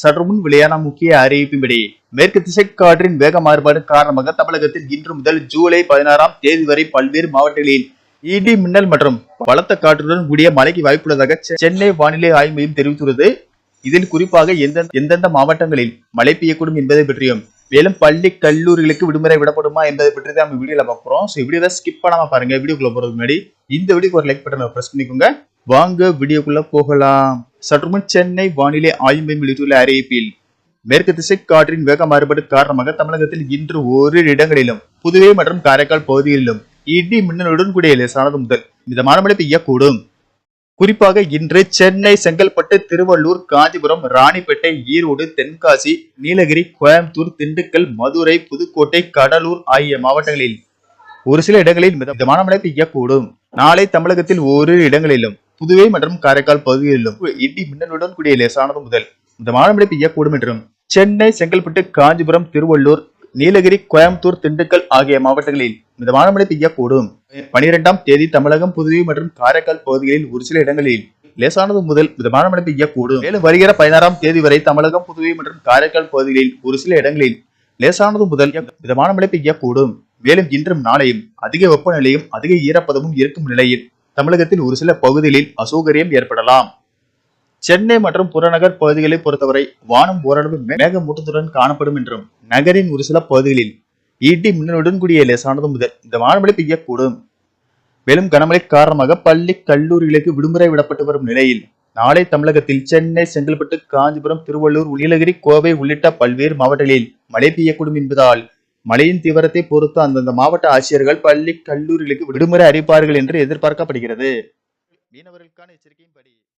சற்று முன் வெளியான முக்கிய அறிவிப்பின்படி மேற்கு திசை காற்றின் வேக மாறுபாடு காரணமாக தமிழகத்தில் இன்று முதல் ஜூலை பதினாறாம் தேதி வரை பல்வேறு மாவட்டங்களில் இடி மின்னல் மற்றும் பலத்த காற்றுடன் கூடிய மழைக்கு வாய்ப்புள்ளதாக சென்னை வானிலை ஆய்வு மையம் தெரிவித்துள்ளது. இதில் குறிப்பாக எந்தெந்த எந்தெந்த மாவட்டங்களில் மழை பெய்யக்கூடும் என்பதை பற்றியும் மேலும் பள்ளி கல்லூரிகளுக்கு விடுமுறை விடப்படுமா என்பதை பற்றி தான் நம்ம வீடியோல பார்க்குறோம் ஸோ வீடியோவை ஸ்கிப் பண்ணாம பாருங்க. வீடியோக்குள்ள போறதுக்கு முன்னாடி இந்த வீடியோக்கு ஒரு லைக் பட்டனை ப்ரெஸ் பண்ணிக்கோங்க. வாங்க வீடியோக்குள்ள போகலாம். சற்றுமுன் சென்னை வானிலை ஆய்வு மையம் வெளியிட்டுள்ள அறிவிப்பில் மேற்கு திசை காற்றின் வேக மாறுபாடு காரணமாக தமிழகத்தில் இன்று ஓரிரு இடங்களிலும் புதுவை மற்றும் காரைக்கால் பகுதிகளிலும் இடி மின்னலுடன் கூடிய லேசானது முதல் மிதமான மழை பெய்யக்கூடும். குறிப்பாக இன்று சென்னை செங்கல்பட்டு திருவள்ளூர் காஞ்சிபுரம் ராணிப்பேட்டை ஈரோடு தென்காசி நீலகிரி கோயம்புத்தூர் திண்டுக்கல் மதுரை புதுக்கோட்டை கடலூர் ஆகிய மாவட்டங்களில் ஒரு சில இடங்களில் மிதமான மழை பெய்யக்கூடும். நாளை தமிழகத்தில் ஓரிரு இடங்களிலும் புதுவை மற்றும் காரைக்கால் பகுதிகளிலும் இடி மின்னலுடன் கூடிய லேசானது முதல். மிதமான மழை பெய்யக்கூடும் என்றும் சென்னை செங்கல்பட்டு காஞ்சிபுரம் திருவள்ளூர் நீலகிரி கோயம்புத்தூர் திண்டுக்கல் ஆகிய மாவட்டங்களில் மிதமான மழை பெய்யக்கூடும். பனிரெண்டாம் தேதி தமிழகம் புதுவை மற்றும் காரைக்கால் பகுதிகளில் ஒரு சில இடங்களில் லேசானது முதல் மிதமான மழை பெய்யக்கூடும். மேலும் வருகிற பதினாறாம் தேதி வரை தமிழகம் புதுவை மற்றும் காரைக்கால் பகுதிகளில் ஒரு சில இடங்களில் லேசானது முதல் மிதமான மழை பெய்யக்கூடும். மேலும் இன்றும் நாளையும் அதிக வெப்பநிலையும் அதிக ஈரப்பதமும் இருக்கும் நிலையில் தமிழகத்தின் ஒரு சில பகுதிகளில் அசௌகரியம் ஏற்படலாம். சென்னை மற்றும் புறநகர் பகுதிகளை பொறுத்தவரை வானம் ஓரளவு மேகமூட்டத்துடன் காணப்படும் என்றும் நகரின் ஒரு சில பகுதிகளில் இடி மின்னலுடன் கூடிய லேசானது முதல் இந்த வானமழை பெய்யக்கூடும். மேலும் கனமழை காரணமாக பள்ளி கல்லூரிகளுக்கு விடுமுறை விடப்பட்டு வரும் நிலையில் நாளை தமிழகத்தில் சென்னை செங்கல்பட்டு காஞ்சிபுரம் திருவள்ளூர் நீலகிரி கோவை உள்ளிட்ட பல்வேறு மாவட்டங்களில் மழை பெய்யக்கூடும் என்பதால் மழையின் தீவிரத்தை பொறுத்து அந்தந்த மாவட்ட ஆட்சியர்கள் பள்ளி கல்லூரிகளுக்கு விடுமுறை அறிவிப்பார்கள் என்று எதிர்பார்க்கப்படுகிறது. மீனவர்களுக்கான எச்சரிக்கையின்படி